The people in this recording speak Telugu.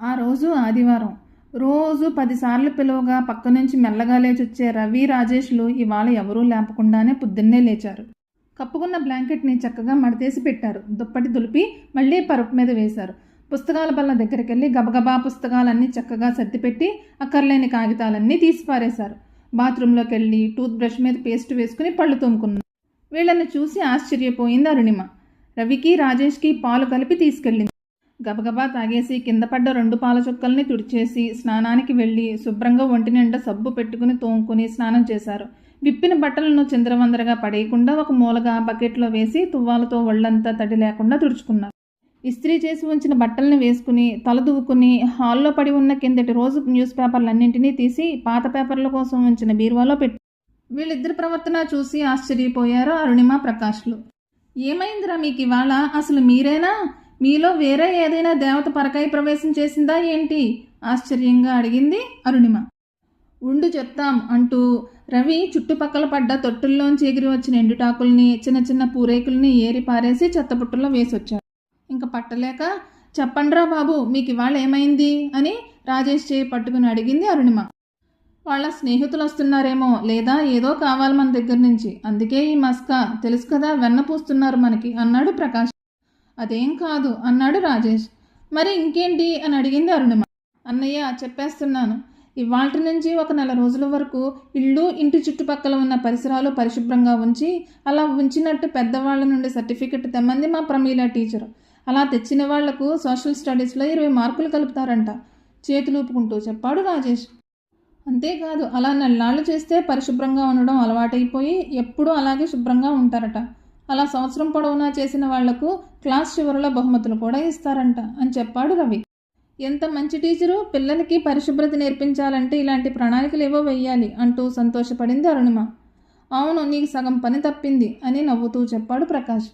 ఆ రోజు ఆదివారం. రోజు పదిసార్లు పిలువగా పక్క నుంచి మెల్లగా లేచొచ్చే రవి రాజేష్లు ఇవాళ ఎవరూ లేపకుండానే పొద్దున్నే లేచారు. కప్పుకున్న బ్లాంకెట్ని చక్కగా మడతేసి పెట్టారు. దుప్పటి దులిపి మళ్ళీ పరుపు మీద వేశారు. పుస్తకాల బల్ల దగ్గరికి వెళ్ళి గబగబా పుస్తకాలన్నీ చక్కగా సర్దిపెట్టి అక్కర్లేని కాగితాలన్నీ తీసిపారేశారు. బాత్రూంలోకి వెళ్ళి టూత్ బ్రష్ మీద పేస్ట్ వేసుకుని పళ్ళు తోముకున్నారు. వీళ్ళని చూసి ఆశ్చర్యపోయింది అరుణిమ. రవికి రాజేష్కి పాలు కలిపి తీసుకెళ్ళింది. గబగబా తాగేసి కింద పడ్డ రెండు పాల చుక్కల్ని తుడిచేసి స్నానానికి వెళ్ళి శుభ్రంగా ఒంటి నిండా సబ్బు పెట్టుకుని తోముకుని స్నానం చేశారు. విప్పిన బట్టలను చిందరవందరగా పడేయకుండా ఒక మూలగా బకెట్లో వేసి తువ్వాలతో ఒళ్ళంతా తడి లేకుండా తుడుచుకున్నారు. ఇస్త్రీ చేసి ఉంచిన బట్టల్ని వేసుకుని తల దువ్వుకుని హాల్లో పడి ఉన్న కిందటి రోజు న్యూస్ పేపర్లన్నింటినీ తీసి పాత పేపర్ల కోసం ఉంచిన బీరువాలో పెట్టి వీళ్ళిద్దరి ప్రవర్తన చూసి ఆశ్చర్యపోయారు అరుణిమ ప్రకాష్లు. ఏమైందిరా మీకు ఇవాళ అసలు మీరేనా? మీలో వేరే ఏదైనా దేవత పరకాయ ప్రవేశం చేసిందా ఏంటి? ఆశ్చర్యంగా అడిగింది అరుణిమ. ఉండు చెప్తాం అంటూ రవి చుట్టుపక్కల పడ్డ తొట్టుల్లోంచి ఎగిరి వచ్చిన ఎండుటాకుల్ని చిన్న చిన్న పూరేకుల్ని ఏరి పారేసి చెత్తపుట్టలో వేసొచ్చాడు. ఇంకా పట్టలేక చెప్పండ్రా బాబు మీకు ఇవాళ ఏమైంది? అని రాజేష్ చేయి పట్టుకుని అడిగింది అరుణిమ. వాళ్ళ స్నేహితులు వస్తున్నారేమో లేదా ఏదో కావాలి మన దగ్గర నుంచి. అందుకే ఈ మస్క తెలుసు కదా వెన్న పూస్తున్నారు మనకి అన్నాడు ప్రకాష్. అదేం కాదు అన్నాడు రాజేష్. మరి ఇంకేంటి? అని అడిగింది అరుణిమ అన్నయ్య చెప్పేస్తున్నాను. ఇవాళ నుంచి ఒక నెల రోజుల వరకు ఇళ్ళు ఇంటి చుట్టుపక్కల ఉన్న పరిసరాలు పరిశుభ్రంగా ఉంచి అలా ఉంచినట్టు పెద్దవాళ్ళ నుండి సర్టిఫికెట్ తెమ్మంది మా ప్రమీల టీచర్. అలా తెచ్చిన వాళ్ళకు సోషల్ స్టడీస్లో ఇరవై మార్కులు కలుపుతారంట. చేతులూపుకుంటూ చెప్పాడు రాజేష్. అంతేకాదు అలా నెలనాళ్ళు చేస్తే పరిశుభ్రంగా ఉండడం అలవాటైపోయి ఎప్పుడూ అలాగే శుభ్రంగా ఉంటారట. అలా సంవత్సరం పొడవునా చేసిన వాళ్ళకు క్లాస్ చివరిలో బహుమతులు కూడా ఇస్తారంట అని చెప్పాడు రవి. ఎంత మంచి టీచరు పిల్లలకి పరిశుభ్రత నేర్పించాలంటే ఇలాంటి ప్రణాళికలు ఏవో వెయ్యాలి అంటూ సంతోషపడింది అరుణిమ. అవును నీకు సగం పని తప్పింది అని నవ్వుతూ చెప్పాడు ప్రకాష్.